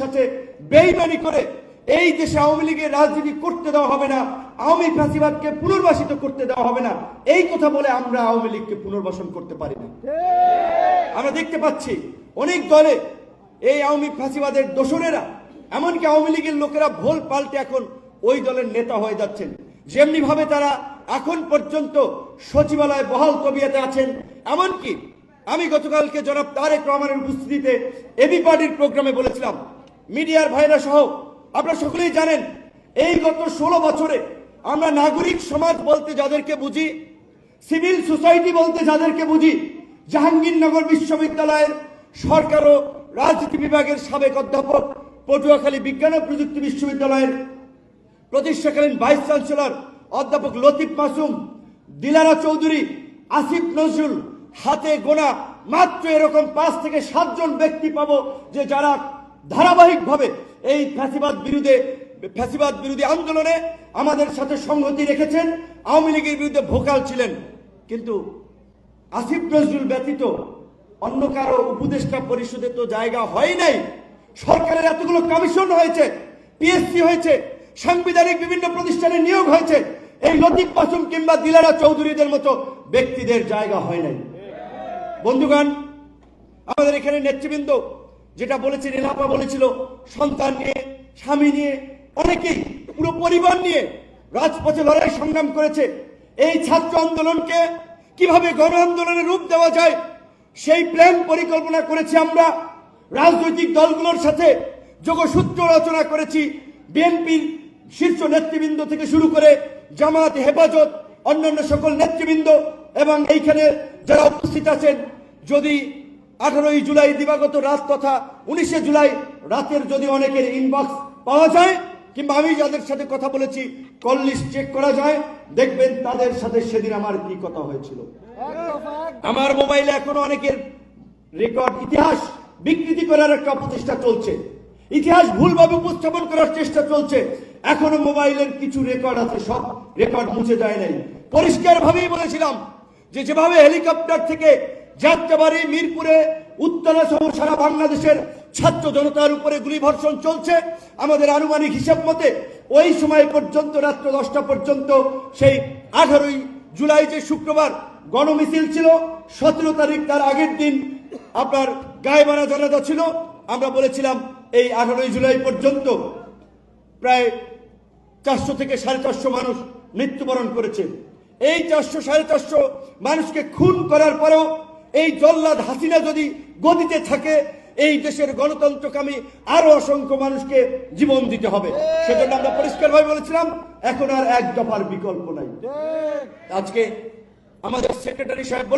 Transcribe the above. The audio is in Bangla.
সাথে বেইমানি করে এই দেশে আওয়ামী লীগের রাজনীতি করতে দেওয়া হবে না, আওয়ামী ফ্যাসিবাদকে পুনর্বাসিত করতে দেওয়া হবে না, এই কথা বলে আমরা আওয়ামী লীগকে পুনর্বাসন করতে পারি না। আমরা দেখতে পাচ্ছি অনেক দলে এই আওয়ামী ফ্যাসিবাদের দোসরেরা, এমনকি আওয়ামী লীগের লোকেরা ভোল পাল্টে এখন ওই দলের নেতা হয়ে যাচ্ছেন। যেমনি ভাবে তারা এখন পর্যন্ত সচিবালয়ে বহাল তবিয়াতে আছেন, এমনকি আমি গতকালকে জনাব তারেক রহমানের উপস্থিতিতে এবি পার্টির প্রোগ্রামে বলেছিলাম মিডিয়ার ভাইরা সহ আপনারা সকলেই জানেন, এই গত ষোলো বছরে আমরা নাগরিক সমাজ বলতে যাদেরকে বুঝি, সিভিল সোসাইটি বলতে যাদেরকে বুঝি, জাহাঙ্গীরনগর বিশ্ববিদ্যালয়ের সরকার ও রাজনীতি বিভাগের সাবেক অধ্যাপক পটুয়াখালী বিজ্ঞান ও প্রযুক্তি বিশ্ববিদ্যালয়ের প্রতিষ্ঠাকালীন ভাইস চ্যান্সেলর অধ্যাপক লতিফ মাসুম, দিলারা চৌধুরী, আসিফ নজরুল, হাতে গোনা, মাত্র এরকম পাঁচ থেকে সাতজন ব্যক্তি পাবো যে যারা ধারাবাহিকভাবে এই ফ্যাসিবাদ বিরুদ্ধে, ফ্যাসিবাদ বিরোধী আন্দোলনে আমাদের সাথে সংহতি রেখেছেন। আওয়ামী লীগের বিরুদ্ধে ভোকাল ছিলেন। কিন্তু আসিফ নজরুল ব্যতীত অন্য কারও উপদেষ্টা পরিষদে তো জায়গা হয় নাই। সরকারের এতগুলো কমিশন হয়েছে, পিএসসি হয়েছে, সাংবিধানিক বিভিন্ন প্রতিষ্ঠানে নিয়োগ হয়েছে। এই লতিফ মাসুম কিংবা দিলারা চৌধুরীদের মতো ব্যক্তিদের জায়গা হয় নাই। বন্ধুগণ, আমাদের এখানে নেতৃবৃন্দ যেটা বলেছে রেলাপা বলেছিল, সন্তান নিয়ে, স্বামী নিয়ে, অনেকেই, পুরো পরিবার নিয়ে রাজপথে লড়াই সংগ্রাম করেছে। এই ছাত্র আন্দোলনকে কীভাবে গণ আন্দোলনের রূপ দেওয়া যায়, সেই প্ল্যান পরিকল্পনা করেছি আমরা। রাজনৈতিক দলগুলোর সাথে যোগসূত্র রচনা করেছি। বিএনপির শীর্ষ নেতৃবৃন্দ থেকে শুরু করে জামাত হেফাজত, অন্যান্য সকল নেতৃবৃন্দ এবং এইখানে যারা উপস্থিত আছেন, যদি আঠারোই জুলাই দিবাগত রাত তথা উনিশে জুলাই রাতের যদি অনেকের ইনবক্স পাওয়া যায়, কিংবা আমি যাদের সাথে কথা বলেছি কল লিস্ট চেক করা যায়, দেখবেন তাদের সাথে সেদিন আমার কি কথা হয়েছিল। আমার মোবাইলে এখনও অনেকের রেকর্ড ইতিহাস বিকৃতি করার একটা প্রচেষ্টা চলছে। ইতিহাস ভুলভাবে উপস্থাপন করার চেষ্টা চলছে। এখনও মোবাইলের কিছু রেকর্ড আছে, সব রেকর্ড মুছে যায় নাই। পরিষ্কার ভাবেই বলেছিলাম যে যেভাবে হেলিকপ্টার থেকে যাত্রাবাড়ি, মিরপুরে উত্তরা সহ সারা বাংলাদেশের ছাত্র জনতার উপরে গুলিবর্ষণ চলছে। আমাদের আনুমানিক হিসাব মতে ওই সময় পর্যন্ত, রাত্র দশটা পর্যন্ত, সেই আঠারোই জুলাই যে শুক্রবার গণমিছিল ছিল, সতেরো তারিখ তার আগের দিন আপনার গায়েবানা জানাজা ছিল। আমরা বলেছিলাম এই আঠারোই জুলাই পর্যন্ত প্রায় চারশো থেকে সাড়ে চারশো মানুষ মৃত্যুবরণ করেছে। এই চারশো সাড়ে চারশো মানুষকে খুন করার পরেও এই জল্লাদ হাসিনা যদি গদিতে থাকে এই দেশের গণতন্ত্রকামী আরও অসংখ্য মানুষকে জীবন দিতে হবে। সেজন্য আমরা পরিষ্কারভাবে বলেছিলাম এখন আর এক দফার বিকল্প নাই। আজকে আমাদের সেক্রেটারি সাহেব বলে